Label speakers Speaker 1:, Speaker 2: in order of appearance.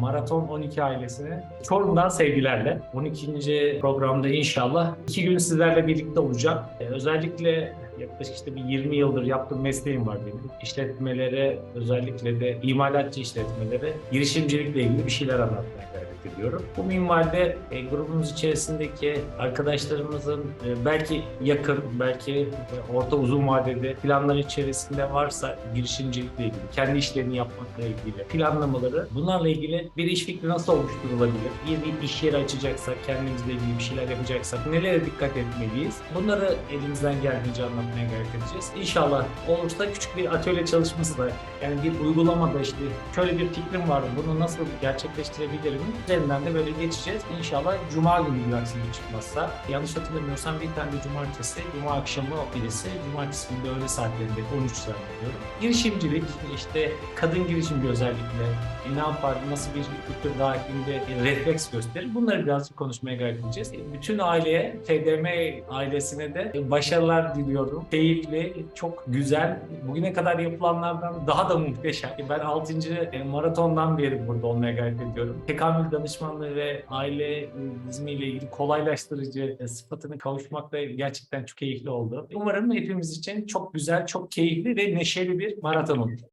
Speaker 1: Maraton 12 ailesine Çorum'dan sevgilerle. 12. programda inşallah iki gün sizlerle birlikte olacak. Ee, özellikle yaklaşık işte bir 20 yıldır yaptığım mesleğim var benim. İşletmelere, özellikle de imalatçı işletmelere girişimcilikle ilgili bir şeyler anlatmaya gayret ediyorum. Bu minvalde e, grubumuz içerisindeki arkadaşlarımızın e, belki yakın, belki e, orta uzun vadede planlar içerisinde varsa girişimcilikle ilgili, kendi işlerini yapmakla ilgili planlamaları, bunlarla ilgili bir iş fikri nasıl oluşturulabilir? Bir, bir iş yeri açacaksak, kendimizle ilgili bir şeyler yapacaksak nelere dikkat etmeliyiz? Bunları elimizden geldiğince anlatmaya gayret edeceğiz. İnşallah olursa küçük bir atölye çalışması da yani bir uygulamada işte şöyle bir fikrim var bunu nasıl gerçekleştirebilirim üzerinden de böyle geçeceğiz. İnşallah Cuma günü bir aksilik çıkmazsa yanlış hatırlamıyorsam bir tane de Cumartesi, Cuma akşamı birisi, Cumartesi günü öğle saatlerinde 13 zannediyorum. Girişimcilik, işte kadın girişimci özellikle e, ne yapar, nasıl bir kültür dahilinde refleks gösterir bunları birazcık konuşmaya gayret edeceğiz. E, Bütün aileye, TDM ailesine de başarılar diliyorum. Keyifli, çok güzel, bugüne kadar yapılanlardan daha da muhteşem. E, Ben 6. maratondan beri burada olmaya gayret ediyorum. Tekamül danışmanlığı ve aile e, hizmiyle ilgili kolaylaştırıcı e, sıfatına kavuşmak da gerçekten çok keyifli oldu. Umarım hepimiz için çok güzel, çok keyifli ve neşeli bir maraton olur.